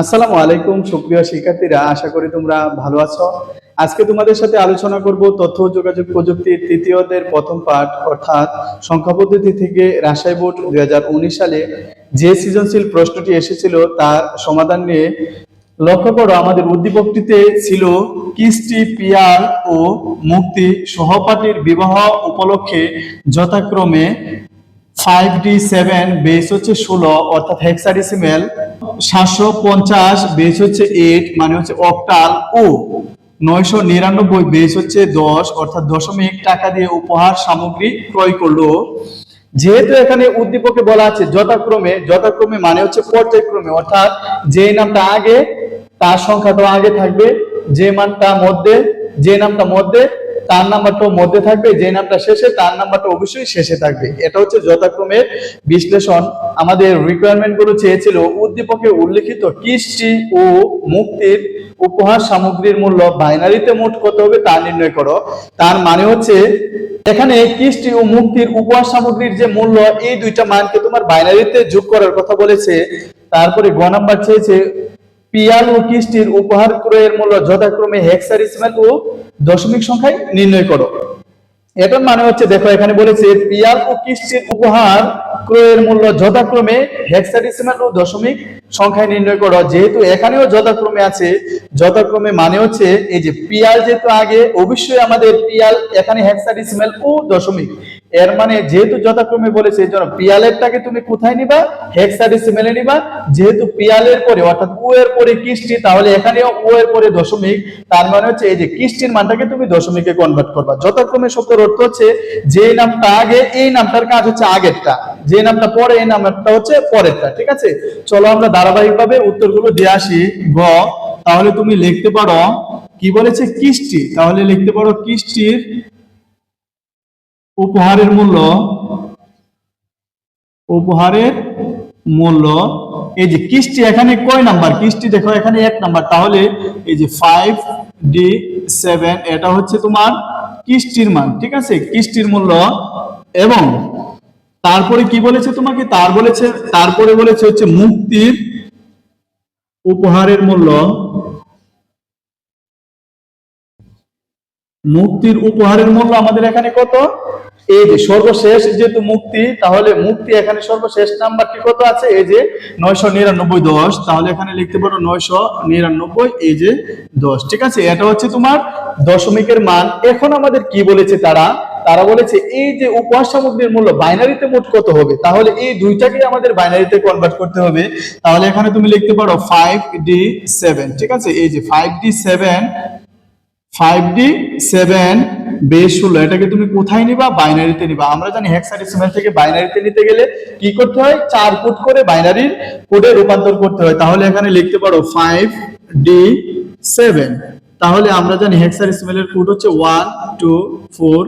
আসসালামু আলাইকুম, সুপ্রিয় শিক্ষার্থীরা, আশা করি তোমরা ভালো আছো। আজকে তোমাদের সাথে আলোচনা করব তথ্য যোগাযোগ প্রযুক্তির তৃতীয়দের প্রথম পাঠ, অর্থাৎ সংখ্যা পদ্ধতি থেকে রাজশাহী বোর্ড দুই হাজার উনিশ সালে যে সৃজনশীল প্রশ্নটি এসেছিল তার সমাধান নিয়ে লক্ষ্য করো, আমাদের উদ্দীপকটিতে ছিল কিস্তি, পিয়ার ও মুক্তি সহপাঠীর বিবাহ উপলক্ষে যথাক্রমে ফাইভ ডি সেভেন বেস হচ্ছে ষোলো, অর্থাৎ হেক্সাডেসিমেল সাতশো পঞ্চাশ বেস হচ্ছে এইট মানে হচ্ছে অক্টাল ও। নয়শো নিরানব্বই বেস হচ্ছে দশ, অর্থাৎ দশমিক টাকা দিয়ে উপহার সামগ্রী ক্রয় করল। যেহেতু এখানে উদ্দীপকে বলা আছে যথাক্রমে যথাক্রমে মানে হচ্ছে পর্যায়ক্রমে, অর্থাৎ যে নামটা আগে, তার সংখ্যাটা আগে থাকবে, যে মানটা মধ্যে, যে নামটা মধ্যে তার নাম্বারটাও মধ্যে থাকবে যে নামটা শেষে তার নাম্বারটা অবশ্যই শেষে থাকবে। এটা হচ্ছে যথাক্রমে বিশ্লেষণ। আমাদের রিকোয়ারমেন্টগুলো চেয়েছিল উদ্দীপকে উল্লেখিত কৃষ্টি ও মুক্তির উপহার সামগ্রীর মূল্য বাইনারিতে মোট কত হবে তা নির্ণয় করো। তার মানে হচ্ছে, এখানে কৃষ্টি ও মুক্তির উপহার সামগ্রীর যে মূল্য, এই দুইটা মানকে তোমার বাইনারিতে যোগ করার কথা বলেছে। তারপরে গ নাম্বার চেয়েছে পিয়াল ও কিস্তির উপহার ক্রয়ের মূল্য যথাক্রমে হেক্সাডেসিমাল ও দশমিক সংখ্যায় নির্ণয় করো। এটার মানে হচ্ছে, দেখো এখানে বলেছে পিয়াল ও কিস্তির উপহার ক্রয়ের মূল্য যথাক্রমে হেক্সাডেসিমাল ও দশমিক সংখ্যায় নির্ণয় করো। যেহেতু এখানেও যথাক্রমে আছে, যথাক্রমে মানে হচ্ছে, এই যে পিয়াল যেহেতু আগে, অবশ্যই আমাদের পিয়াল এখানে হেক্সাডেসিমাল ও দশমিক। এর মানে যেহেতু যথাক্রমে বলেছে এই জন্য পিয়ালেরটাকে তুমি কোথায় নিবা? হেক্সাডেসিমেলে নিবা। যেহেতু পিয়ালের পরে, অর্থাৎ ও এর পরে কিস্তি, তাহলে এখানেও ও এর পরে দশমিক। তার মানে হচ্ছে এই যে কিস্তির মানটাকে তুমি দশমিকে কনভার্ট করবা। যথাক্রমে শব্দের অর্থ হচ্ছে যে নামটা আগে, এই নামটার কাজ হচ্ছে আগেরটা। যে নামটা পরে, এই নামটা হচ্ছে পরেরটা। ঠিক আছে? চলো আমরা ধারাবাহিকভাবে উত্তরগুলো দিয়ে আসি। গ তাহলে তুমি লিখতে পারো, কি বলেছে? কিস্তি। তাহলে লিখতে পারো কিস্তির উপহারের মূল্য? উপহারের মূল্য। এই যে কিস্তি এখানে কয় নাম্বার? কিস্তি দেখো, এখানে এক নাম্বার। তাহলে এই যে ফাইভ ডি সেভেন এটা হচ্ছে তোমার কিস্তির মান, ঠিক আছে? কিস্তির মূল্য। এবং তারপরে কি বলেছে তোমাকে? তার বলেছে, তারপরে বলেছে হচ্ছে মুক্তির উপহারের মূল্য। মুক্তির উপহারের মূল্য আমাদের এখানে কত? এই যে সর্বশেষ যেহেতু মুক্তি, তাহলে মুক্তি এখানে সর্বশেষ নাম্বারটি কত আছে? এই যে নয়শো নিরানব্বই দশ। তাহলে এখানে লিখতে পারো নয়শো নিরানব্বই, এই যে দশ। ঠিক আছে? এটা হচ্ছে তোমার দশমিকের মান। এখন আমাদের কি বলেছে তারা? তারা বলেছে, এই যে উপহার সামগ্রীর মূল্য, বাইনারিতে মোট কত হবে? তাহলে এই দুইটাকে আমাদের বাইনারিতে কনভার্ট করতে হবে। তাহলে এখানে তুমি লিখতে পারো ফাইভ ডি সেভেন ঠিক আছে? এই যে five D seven five D seven বেশ ষোলো এটাকে তুমি কোথায় নিবা? বাইনারিতে নিবা। আমরা জানি হেক্সাডেসিমাল থেকে বাইনারিতে নিতে গেলে কি করতে হয়? চার কোড করে বাইনারির কোডে রূপান্তর করতে হয়। তাহলে এখানে লিখতে পারো ফাইভ ডি সেভেন তাহলে আমরা জানি হেক্সাডেসিমালের কোড হচ্ছে ওয়ান টু ফোর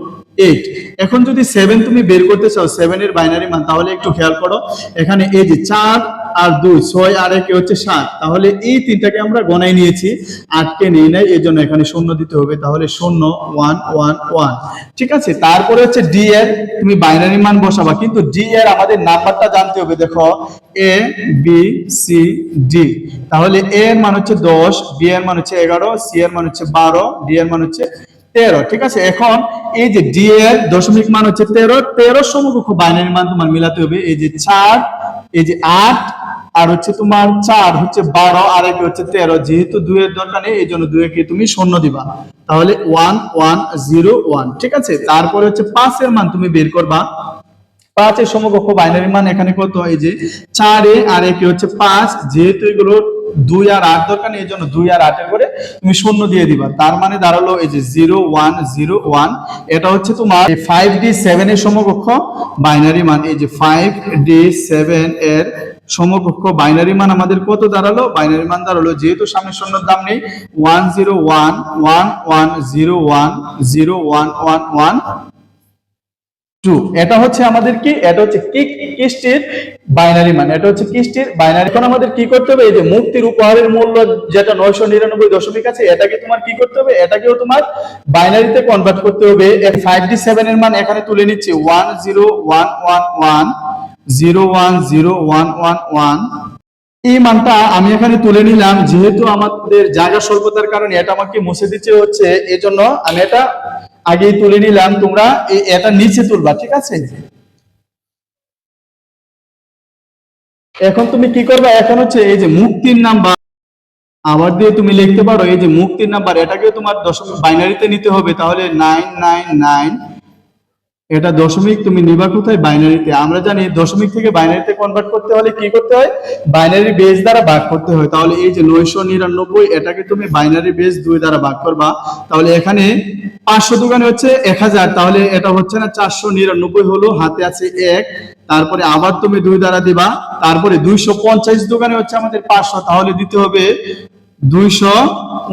এইট এখন যদি সেভেন তুমি বের করতে চাও সেভেন এর বাইনারি মান, তাহলে একটু খেয়াল করো। এখানে এই যে চার আর দুই, ছয় আর একে হচ্ছে সাত। তাহলে এই তিনটাকে আমরা গণায় নিয়েছি, আটকে নিয়ে নেয় এই জন্য এখানে শূন্য দিতে হবে। তাহলে শূন্য, ওয়ান ওয়ান ওয়ান। ঠিক আছে? তারপরে হচ্ছে ডি এর, তুমি বাইনারি মান বসাবা, কিন্তু ডি এর আমাদের নাম্বারটা জানতে হবে। দেখো, এ, বি, সি, ডি। তাহলে এ এর মান হচ্ছে দশ, বি এর মান হচ্ছে এগারো, সি এর মান হচ্ছে বারো, ডি এর মান হচ্ছে তেরো, ঠিক আছে? এখন এই যে ডি এর দশমিক মান হচ্ছে তেরো তেরো সমকক্ষ বাইনারি মান তোমার মিলাতে হবে। এই যে চার, এই যে আট, আর হচ্ছে তোমার চার হচ্ছে বারো, আর একে হচ্ছে তেরো। যেহেতু দুইয়ের দরকার নেই এই জন্য দুইকে তুমি শূন্য দিবা। তাহলে ওয়ান ওয়ান, জিরো, ওয়ান, ঠিক আছে? তারপরে হচ্ছে পাঁচের মান তুমি বের করবা। পাঁচের সমকক্ষ বাইনারি মান এখানে কত? এই যে চারে, আর একে হচ্ছে পাঁচ। যেহেতু এগুলো দুই আর আট দরকার নেই, এই জন্য দুই আর আটের করে তুমি শূন্য দিয়ে দিবা। তার মানে দাঁড়াল এই যে জিরো ওয়ান জিরো ওয়ান এটা হচ্ছে তোমার ফাইভ ডি সেভেন এর সমকক্ষ বাইনারি মান। এই যে ফাইভ ডি সেভেন এর সমকক্ষ বাইনারি মান আমাদের কত দাঁড়াল? বাইনারি মান দাঁড়াল, যেহেতু সামনে শূন্যর দাম নেই one zero one one one zero one zero one one one two এটা হচ্ছে আমাদের কি এটা হচ্ছে কি কিস্টির বাইনারি মান, এটা হচ্ছে কিস্টির বাইনারি এখন আমাদের কি করতে হবে? এই যে মুক্তির উপহারের মূল্য যেটা নয়শো নিরানব্বই দশমিক আছে, এটাকে তোমার কি করতে হবে? এটাকেও তোমার বাইনারিতে কনভার্ট করতে হবে। ফাইভ ডি সেভেন এর মান এখানে তুলে নিচ্ছি। One zero one one one zero one zero one one one এই মানটা আমি এখানে তুলে নিলাম, যেহেতু আমাদের জায়গা স্বল্পতার কারণে এটা আমাকে মুছে দিতে হচ্ছে, এজন্য আমি এটা আগেই তুলে নিলাম, তোমরা এটা নিচে তুলবা, ঠিক আছে? এখন তুমি কি করবে? এখন হচ্ছে এই যে মুক্তির নাম্বার, আবার দিয়ে তুমি লিখতে পারো, এই যে মুক্তির নাম্বার এটাকে তোমার দশম বাইনারিতে নিতে হবে, তাহলে নাইন নাইন নাইন এটা দশমিক, তুমি নিবা কোথায়? বাইনারিতে আমরা জানি দশমিক থেকে বাইনারিতে কনভার্ট করতে হলে কি করতে হয়? বাইনারি বেস দ্বারা ভাগ করতে হয়। তাহলে এই যে নয়শো নিরানব্বই, এটাকে তুমি বাইনারি বেস দুই দ্বারা ভাগ করবা। তাহলে এখানে পাঁচশো দোকানে হচ্ছে এক হাজার। তাহলে এটা হচ্ছে না, চারশো নিরানব্বই হলো, হাতে আছে এক। তারপরে আবার তুমি দুই দ্বারা দিবা। তারপরে দুইশো পঞ্চাশ দোকানে হচ্ছে আমাদের পাঁচশো। তাহলে দিতে হবে দুইশো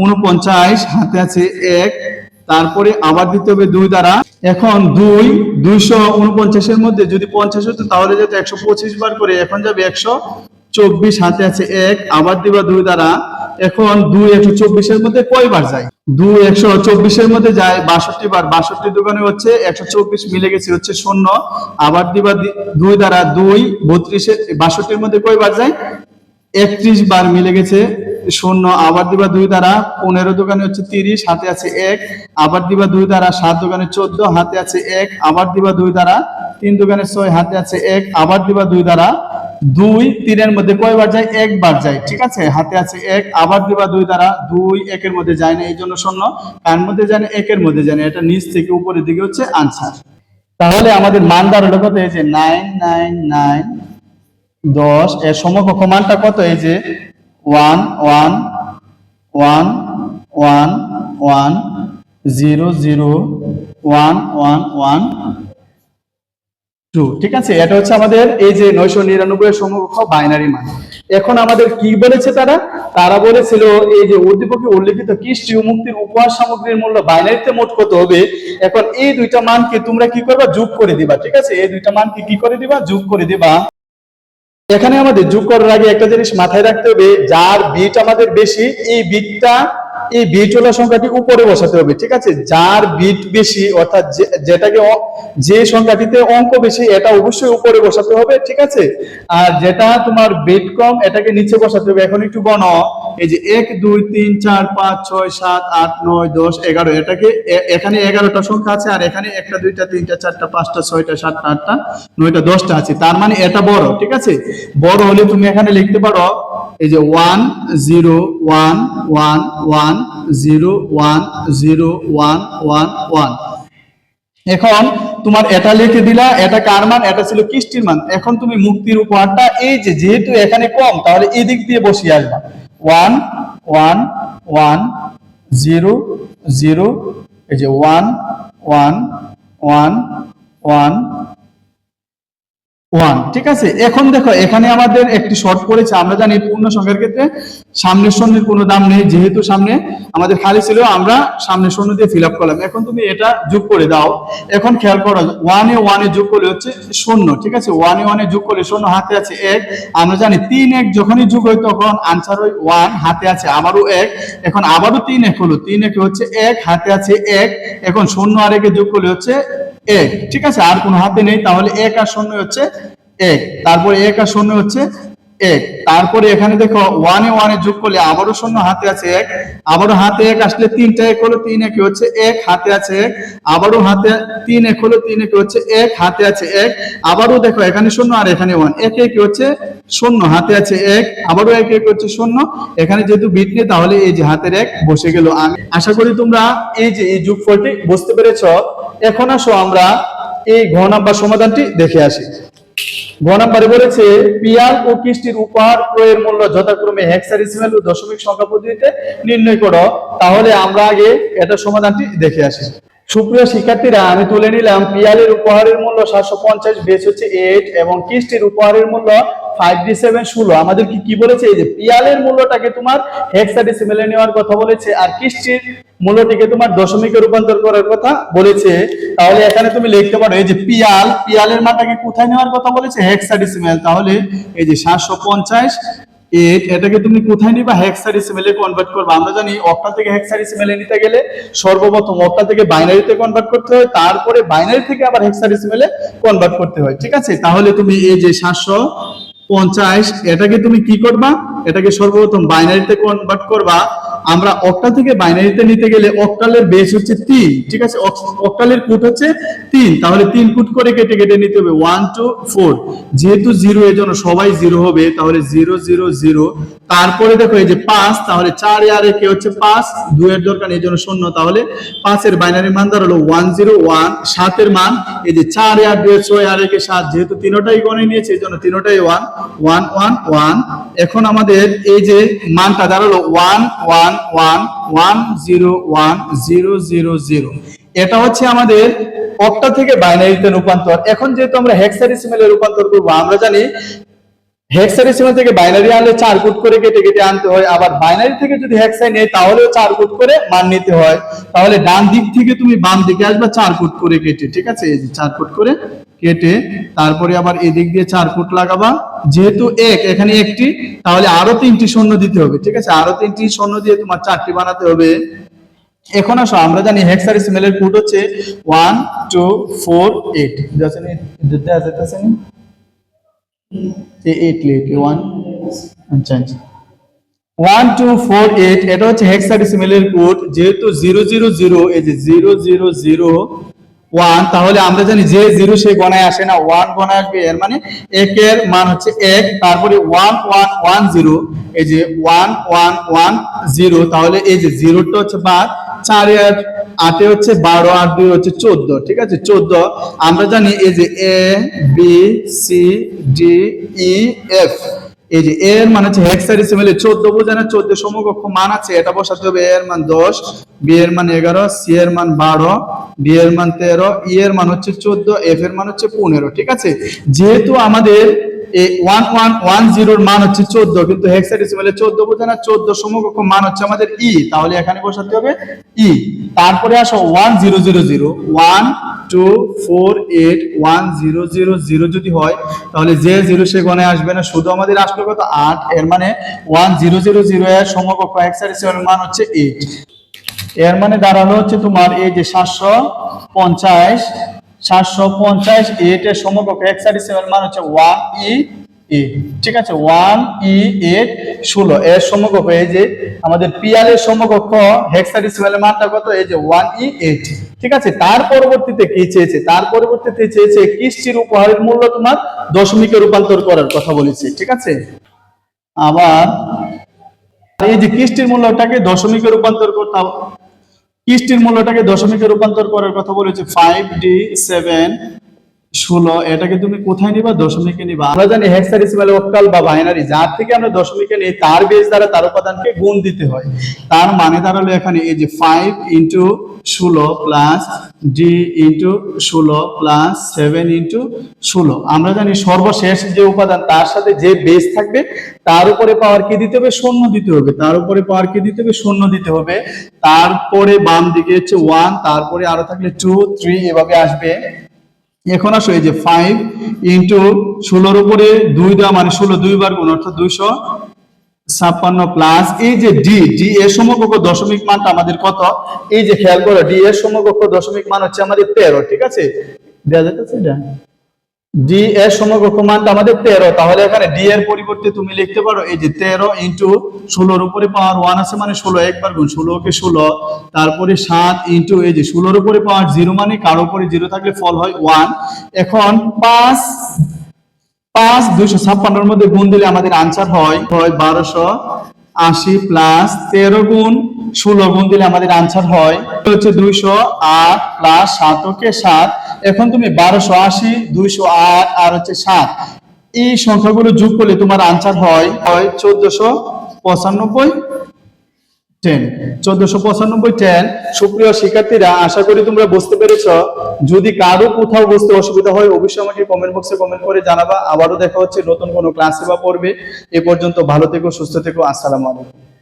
উনপঞ্চাশ, হাতে আছে এক। তারপরে আবার দিতে হবে দুই দ্বারা। এখন দুই, দুইশো উনপঞ্চাশের মধ্যে যদি পঞ্চাশ হতো, তাহলে যেত একশো পঁচিশ বার করে, এখন যাবে একশো চব্বিশ, হাতে আছে এক, আবার দিবা দুই দ্বারা। এখন দুই একশো চব্বিশের মধ্যে কয়বার যায়? দুই একশো চব্বিশের মধ্যে যায় বাষট্টি বার। বাষট্টি দোকানে হচ্ছে একশো চব্বিশ, মিলে গেছে হচ্ছে শূন্য। আবার দিবা দুই দ্বারা দুই, বত্রিশে, বাষট্টির মধ্যে কয়বার যায়? একত্রিশ বার মিলে গেছে শূন্য, আবার দিবা দুই দ্বারা, পনেরো দোকানে হচ্ছে তিরিশ, হাতে আছে এক, আবার দিবা দুই দ্বারা, সাত দোকানে চোদ্দ, হাতে আছে এক, আবার দিবা দুই দ্বারা, তিন দোকানে ছয়, হাতে আছে এক, আবার দিবা দুই দ্বারা, দুই, তিনের মধ্যে কয়বার যায়? একবার যায়, ঠিক আছে? হাতে আছে এক, আবার দিবা দুই দ্বারা, দুই একের মধ্যে যায় না, এই জন্য শূন্য। কার মধ্যে যায় না? একের মধ্যে যায় না, এটা নিচ থেকে উপরের দিকে হচ্ছে আনসার তাহলে আমাদের মান দাঁড়াল কত? এই যে নাইন নাইন নাইন দশ, এর সমকক্ষ মানটা কত? এই যে one one one one one, zero zero, one one one two ঠিক আছে? এটা হচ্ছে আমাদের এই যে নয়শো নিরানব্বই সমকক্ষ বাইনারি মান। এখন আমাদের কি বলেছে তারা? তারা বলেছিল, এই যে উদ্দীপকে উল্লেখিত কৃষ্টি মুক্তির উপহার সামগ্রীর মূল্য বাইনারিতে মোট কত হবে? এখন এই দুইটা মানকে তোমরা কি করবা? যোগ করে দিবা, ঠিক আছে? এই দুইটা মানকে কি করে দিবা? যোগ করে দিবা। এখানে আমাদের যোগ করার আগে একটা জিনিস মাথায় রাখতে হবে, যার বিট আমাদের বেশি, এই বিটটা এই বিট ওলা সংখ্যাটি উপরে বসাতে হবে, ঠিক আছে? যার বিট বেশি, অর্থাৎ যেটাকে যে সংখ্যাটিতে অঙ্ক বেশি, এটা অবশ্যই উপরে বসাতে হবে, ঠিক আছে? আর যেটা তোমার বিট কম, এটাকে নিচে বসাতে হবে, এখন একটু গণ এই যে এক, দুই, তিন, চার, পাঁচ, ছয়, সাত, আট, নয়, দশ, এগারো এটাকে এখানে এগারোটা সংখ্যা আছে আর এখানে একটা, দুইটা, তিনটা, চারটা, পাঁচটা, ছয়টা, সাতটা, আটটা, নয়টা, দশটা আছে। তার মানে এটা বড়, ঠিক আছে? বড় হলে তুমি এখানে লিখতে পারো, এই যে one, zero, one one one, zero one zero, one one one. এখন তোমার এটা লিখে দিলা, এটা কার মান? এটা ছিল কিস্তির মান। এখন তুমি মুক্তির উপহারটা, এই যে যেহেতু এখানে কম, তাহলে এদিক দিয়ে বসিয়ে আসবা। One one one zero zero এই যে one one one one one ঠিক আছে? এখন দেখো, এখানে আমাদের একটি শর্ট পড়েছে আমরা জানি পূর্ণ সংখ্যার ক্ষেত্রে সামনের শূন্যের কোনো দাম নেই, যেহেতু সামনে আমাদের খালি ছিল, আমরা সামনের শূন্য দিয়ে ফিল আপ করলাম। এখন তুমি এটা যোগ করে দাও। এখন খেয়াল করো ওয়ানে ওয়ানে যোগ করলে হচ্ছে শূন্য, ঠিক আছে? ওয়ানে ওয়ানে যোগ করলে শূন্য, হাতে আছে এক। আমরা জানি তিন এক যখনই যোগ হয় তখন আনসার ওই ওয়ান হাতে আছে আবারও এক। এখন আবারও তিন এক হলো, তিন এক হচ্ছে এক, হাতে আছে এক। এখন শূন্য আর একে যোগ করলে হচ্ছে এক ঠিক আছে? আর কোনো হাতে নেই, তাহলে এক আর শূন্য হচ্ছে এক তারপরে এক আর শূন্য হচ্ছে এক তারপরে এখানে দেখো ওয়ানে ওয়ানে যোগ করলে আবারও শূন্য, হাতে আছে এক। আবারও হাতে এক আসলে তিনটা এক হলো তিন, এক হচ্ছে এক, হাতে আছে এক। আবারও হাতে তিন এক হলো তিন, এক হচ্ছে এক, হাতে আছে এক। আবারও দেখো, এখানে শূন্য আর এখানে ওয়ান এক এক হচ্ছে শূন্য, হাতে আছে এক। আবারও এক এক হচ্ছে শূন্য। এখানে যেহেতু বিট নেই, তাহলে এই যে হাতের এক বসে গেল। আমি আশা করি তোমরা এই যে এই যোগফলটি বুঝতে পেরেছ। এখন আসো আমরা এই ঘ নাম্বার সমাধানটি দেখে আসি। ঘ নাম্বারে বলেছে পিয়াল ও কিস্তির উপহার ক্রয়ের মূল্য যথাক্রমে হেক্সাডেসিমাল ও দশমিক সংখ্যা পদ্ধতিতে নির্ণয় করো। তাহলে আমরা আগে এটা সমাধানটি দেখে আসি। সুপ্রিয় শিক্ষার্থীরা, আমি তুলে নিলাম পিয়ালের উপহারের মূল্য সাতশো পঞ্চাশ বেস হচ্ছে এইট এবং কিস্তির উপহারের মূল্য ফাইভ ডি সেভেন ষোলো। আমাদের কি কি বলেছে? এই যে পিয়ালের মূল্যটাকে তোমার হেক্সাডেসিমেলে নেওয়ার কথা বলেছে আর কিস্তির মূল্যটিকে তোমার দশমিকে রূপান্তর করার কথা বলেছে। তাহলে এখানে তুমি লিখতে পারো, এই যে পিয়াল, পিয়ালের মানটাকে কোথায় নেওয়ার কথা বলেছে? হেক্সাডেসিমেল তাহলে এই যে সাতশো পঞ্চাশ এইট এটাকে তুমি কোথায় নিবা? হেক্সাডেসিমেলে কনভার্ট করবে। আমরা জানি অক্টাল থেকে হেক্সাডেসিমেলে নিতে গেলে সর্বপ্রথম অক্টাল থেকে বাইনারিতে কনভার্ট করতে হয়, তারপরে বাইনারি থেকে আবার হেক্সাডেসিমেলে কনভার্ট করতে হয়, ঠিক আছে? তাহলে তুমি এই যে সাতশো পঞ্চাশ, এটাকে তুমি কি করবা? এটাকে সর্বপ্রথম বাইনারিতে কনভার্ট করবা। আমরা অক্টাল থেকে বাইনারিতে নিতে গেলে অক্টালের বেস হচ্ছে তিন, ঠিক আছে? অক- অক্টালের কুট হচ্ছে তিন, তাহলে তিন কুট করে কেটে কেটে নিতে হবে ওয়ান টু ফোর যেহেতু জিরো এর জন্য সবাই জিরো হবে, তাহলে জিরো জিরো জিরো তারপরে দেখো এই যে পাঁচ, তাহলে চার আর একে হচ্ছে পাঁচ দুয়ের দরকার এই জন্য শূন্য। তাহলে পাঁচের বাইনারি মান দাঁড়াল ওয়ান জিরো ওয়ান সাতের মান, এই যে চার আর দুই, ছয় আর একে সাত, যেহেতু তিনোটাই গণে নিয়েছে, এই জন্য তিনোটাই ওয়ান ওয়ান ওয়ান ওয়ান এখন আমাদের এই যে মানটা দাঁড়াল one one one one zero এটা হচ্ছে আমাদের থেকে বাইনারিতে রূপান্তর। এখন যেহেতু আমরা রূপান্তর করব, আমরা জানি থেকে বাইনারি আনলে চার কুট করে কেটে কেটে আনতে হয়। আবার বাইনারি থেকে যদি হেক্সাই নেই, তাহলেও চার কুট করে মান নিতে হয়। তাহলে ডান দিক থেকে তুমি বাম দিকে আসবে, চার কুট করে কেটে। ঠিক আছে? এই যে চার কুট করে কেটে তারপরে আবার এদিক দিয়ে চার ফুট লাগাবা। যেহেতু এক, এখানে একটি, তাহলে আরও তিনটি শূন্য দিতে হবে, ঠিক আছে? আরও তিনটি শূন্য দিয়ে তোমার চারটি বানাতে হবে। এখন আসো, আমরা জানি হেক্সাডেসিমেলের কোড হচ্ছে one two four eight eight এটা হচ্ছে হেক্সাডেসিমেলের কোড যেহেতু জিরো জিরো জিরো এই যে জিরো জিরো জিরো ওয়ান, তাহলে আমরা জানি যে জিরো সে গণায় আসে না, ওয়ান গণায় আসবে, এর মানে একের মান হচ্ছে এক, তারপরে ওয়ান ওয়ান ওয়ান, জিরো, এই যে ওয়ান ওয়ান ওয়ান, জিরো, তাহলে এই যে জিরোটা হচ্ছে বাদ চার আট হচ্ছে বারো, আর দুই হচ্ছে চোদ্দ, ঠিক আছে? চোদ্দ, আমরা জানি এই যে A, B, C, D, E, F, এই যে এর মান হচ্ছে হেক্সাডেসিমেলে 14 বোঝায় না 14 সমকক্ষ মান আছে, এটা বসাতে হবে এর মান 10 বি এর মান 11 সি এর মান 12 ডি এর মান 13 ই এর মান হচ্ছে 14 এফ এর মান হচ্ছে 15 ঠিক আছে? যেহেতু আমাদের ওয়ান ওয়ান ওয়ান জিরোর মান হচ্ছে চোদ্দ, কিন্তু হেক্সাডেসিমেলে চোদ্দ বোঝে না, চোদ্দ সমকক্ষ মান হচ্ছে আমাদের ই তাহলে এখানে বসাতে হবে ই তারপরে আসো one zero zero zero one two four eight one zero zero zero যদি হয়, তাহলে যে জিরো সে গণে আসবে না, শুধু আমাদের আসবে কত আট, এর মানে ওয়ান জিরো জিরো জিরো এর সমকক্ষ হেক্সাডেসিমেল মান হচ্ছে এইট এর মানে দাঁড়াল হচ্ছে তোমার এই যে সাতশো পঞ্চাশ সাতশো পঞ্চাশ এইট এর সমকক্ষ হেক্সাডেসিমেল মান হচ্ছে ওয়ান ই এ ঠিক আছে? ওয়ান ই এইট ষোলো। এর সমকক্ষ, এই যে আমাদের পিয়াল এর সমকক্ষ মানটা কত? এই যে ওয়ান ই এইট ঠিক আছে? তার পরবর্তীতে কি চেয়েছে? তার পরবর্তীতে চেয়েছে কিস্তির উপহারের মূল্য তোমার দশমিকে রূপান্তর করার কথা বলেছে, ঠিক আছে? আবার, এই যে কিস্তির মূল্যটাকে দশমিকে রূপান্তর করতে কিস্তির মূল্যটাকে দশমিকে রূপান্তর করার কথা বলেছে ফাইভ ডি সেভেন ষোলো, এটাকে তুমি কোথায় নিবা? দশমিকে নিবা। আমরা জানি হেক্সাডেসিমাল অক্টাল বা বাইনারি যার থেকে আমরা দশমিকে নিই, তার বেস দ্বারা তার উপাদানকে গুণ দিতে হয়। তার মানে দাঁড়াল এখানে, এই যে ফাইভ ইন্টু ষোলো প্লাস ডি ইন্টু ষোলো প্লাস সেভেন ইন্টু ষোলো। আমরা জানি সর্বশেষ যে উপাদান, তার সাথে যে বেস থাকবে, তার উপরে পাওয়ার কি দিতে হবে? শূন্য দিতে হবে। তার উপরে পাওয়ার কি দিতে হবে? শূন্য দিতে হবে। তারপরে বাম দিকে হচ্ছে ওয়ান তারপরে আরও থাকলে টু থ্রি এভাবে আসবে। এখন আসো, এই যে ফাইভ ইন্টু ষোলোর উপরে দুই দেওয়া মানে ষোলো দুইবার গুণ অর্থাৎ দুইশো ছাপ্পান্ন প্লাস এই যে ডি ডি এর সমকক্ষ দশমিক মানটা আমাদের কত? এই যে খেয়াল করো ডি এর সমকক্ষ দশমিক মান হচ্ছে আমাদের তেরো, ঠিক আছে? দেওয়া যাচ্ছে ডি এর সমকক্ষ মানটা আমাদের তেরো। তাহলে এখানে ডি এর পরিবর্তে তুমি লিখতে পারো, এই যে তেরো ইন্টু ষোলোর উপরে পাওয়ার ওয়ান আছে মানে ষোলো, একবার গুণ ষোলোকে ষোলো। তারপরে সাত ইন্টু এই যে ষোলোর উপরে পাওয়ার জিরো মানে কারও উপরে জিরো থাকলে ফল হয় ওয়ান এখন পাঁচ পাঁচ দুইশো ছাপ্পান্নর মধ্যে গুণ দিলে আমাদের আনসার হয় হয় বারোশো আশি প্লাস তেরো গুণ ষোলো গুণ দিলে আমাদের আনসার হয় হচ্ছে দুইশো আট প্লাস সাত, ওকে সাত। এখন তুমি বারোশো আশি, দুইশো আট, আর হচ্ছে সাত। এই সংখ্যাগুলো যোগ করলে তোমার আনসার হয় হয় চোদ্দশো পঁচানব্বই টেন চোদ্দশো পঁচানব্বই টেন সুপ্রিয় শিক্ষার্থীরা, আশা করি তোমরা বুঝতে পেরেছ। যদি কারও কোথাও বুঝতে অসুবিধা হয়, অবশ্যই আমাকে কমেন্ট বক্সে কমেন্ট করে জানাবা। আবারও দেখা হচ্ছে নতুন কোনো ক্লাসে বা পড়বে এ পর্যন্ত ভালো থেকো, সুস্থ থেকো। আসসালামু আলাইকুম।